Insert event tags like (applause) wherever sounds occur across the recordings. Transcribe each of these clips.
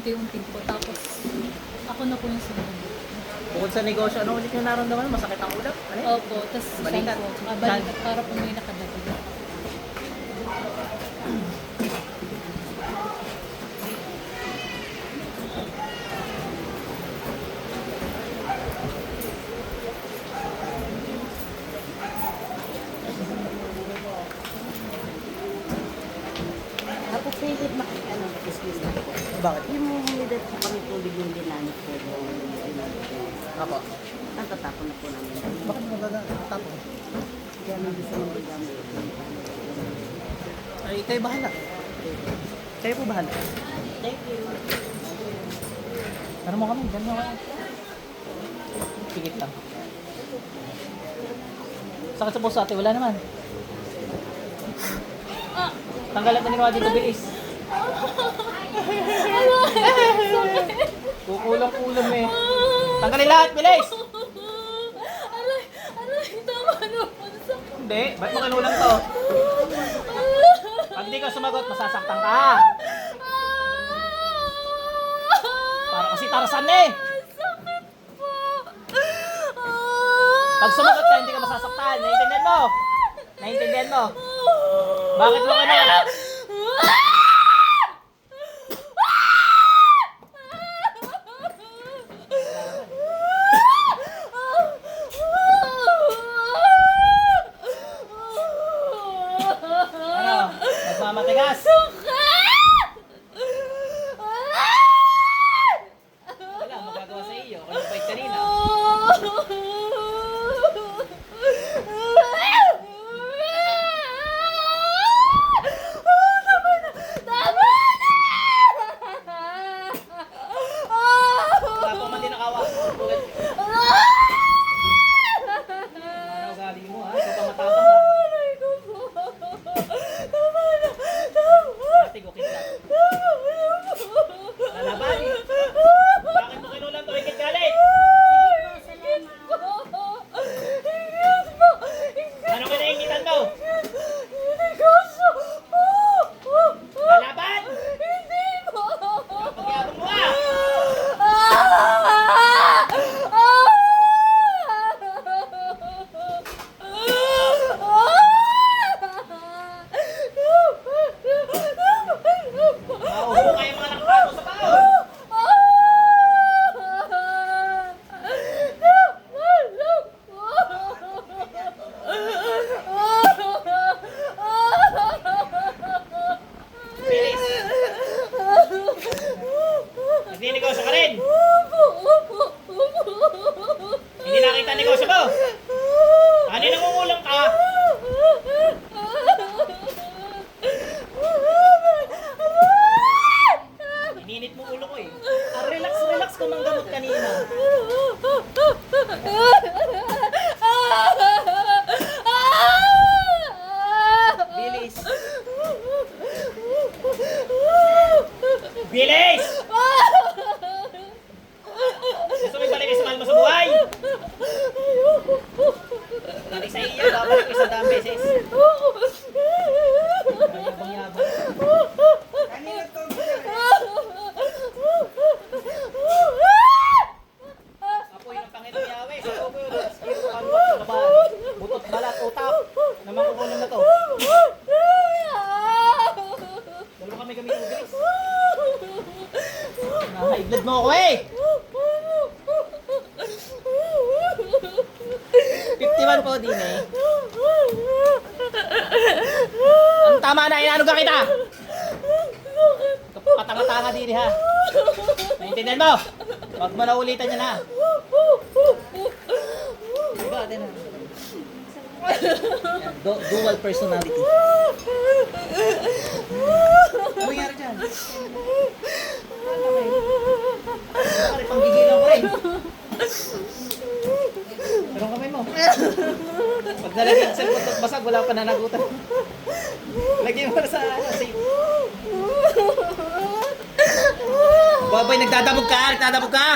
unti-unti po. Tapos, ako na po yung sumunod. Bukod sa negosyo, ano ulit yung naramdaman? Masakit ang ulam? Ano? Opo, tapos Balikat. po. Ah, balikat para po may nakadagdag. Tapos sa higit na ano, excuse na. Bakit? Yung humidad po kami tubig yung ginamit po doon. Ako. Ang tatapon na po namin. Bakit mo gagatapon? Kaya nang gusto mo gamit. Ay, kayo bahala. Kayo po bahala. Thank you. Ano mo kami? Diyan mo kami. Pigit lang. Sakit sa puso ate, wala naman. Ah! Tanggalan na ginawa dito, bilis. Kukulang ulam eh. (laughs) Tanggalin lahat, bilis! Aray! Aray! Tama na po. Hindi, ba't mo kinulang to? Pag di ka sumagot, masasaktan ka. Para kasi tarasan eh. Sakit po. Pag sumagot ka, hindi ka masasaktan. Naiintindihan mo? Naiintindihan mo? Bakit mo kinulang? Ano? Nagmamatigas? Wala, magagawa sa iyo. Kung yung kanina. Wala pa man din nakawa. Ano ugali mo ha? Ikaw pa matapang ha? Ate, gukit lang. Lalaban. Bakit mo kinulang to? Higit galit. Ano kinaingitan mo? Lalaban! Pagyabang mo ah! Mauho kayo mga nakapako sa pao! Bilis! Nagninegosyo ka rin! Hindi negosyo mo! Ano yung nangungulang ka? Ininit mo ulo ko eh. Ah, relax, relax ko mang gamot kanina. Bilis! Bilis! Gusto mo ibalik sa mahal mo sa buhay? Balik sa iyo, babalik ko sa dami beses. Yabang-yabang. Apoy ng Panginoon Yahweh, sa tubo yun, ang Espiritu Santo, laban, butot, balat, utak, naman kukunin na to. Dalawa kami gamit ng bilis. Blood mo ako eh! 51 po din eh. Ang tama na, inaano ka kita? Patanga-tanga din ha. Naintindihan mo? Huwag mo na ulitan yan ha. Diba, din ha. Du- dual personality. Ano nangyari dyan? Basag, wala pa nanagutan. (laughs) Lagyan mo na sa ano, safe. Babay, nagdadabog ka! Nagdadabog ka!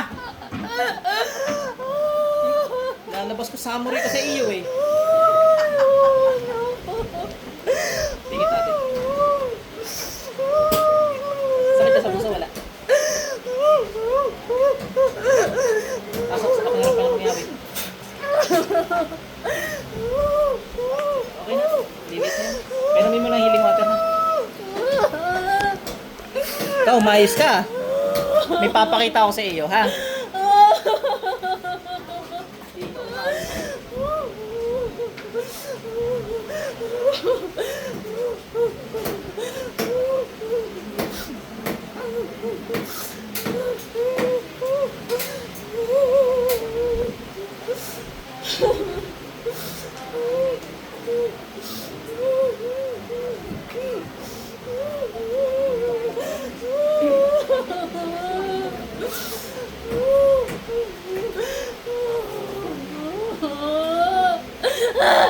(laughs) Lalabas ko samurai ko sa iyo eh. mainit na yun. May namin mo ng healing water na. Ikaw, umayos ka. May papakita ako sa iyo, ha? Ano?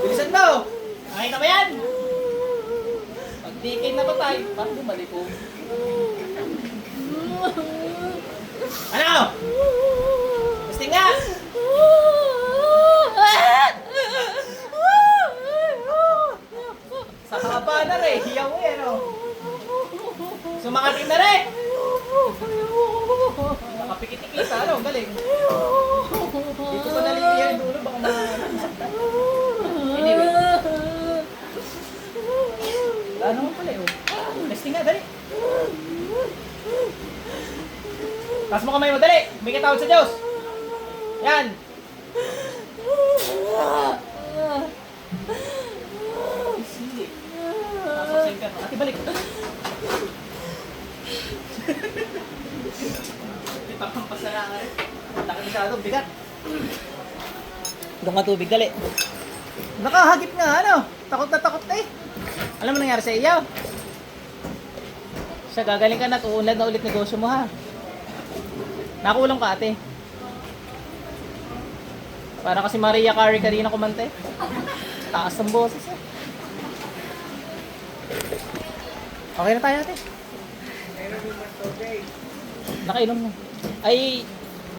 Bilisan mo! Nakita mo yan? Pag di kayo napatay, parang bumalik ko. Ano? Gusto nga! Sa haba na rin, hiyaw mo yan, oh. Sumangating na rin! Nakapikit-ikita, ano? Galing. Dito pa naliliyan yung dulo, baka masaktan. Anyway. Wala naman pala, eh, oh. Testing nga, dali. Taas mo kamay mo, dali! May katawad sa Diyos! Yan! Doon ka tubig, dali. Nakahagip nga, ano? Takot na takot na eh. Alam mo nangyari sa iyo? Siya, gagaling ka na uunlad na ulit negosyo mo ha. Nakulang ka ate. Para kasi Maria Carey kanina kumante. (laughs) Taas ng boses eh. Okay na tayo ate. Nakainom na. Ay,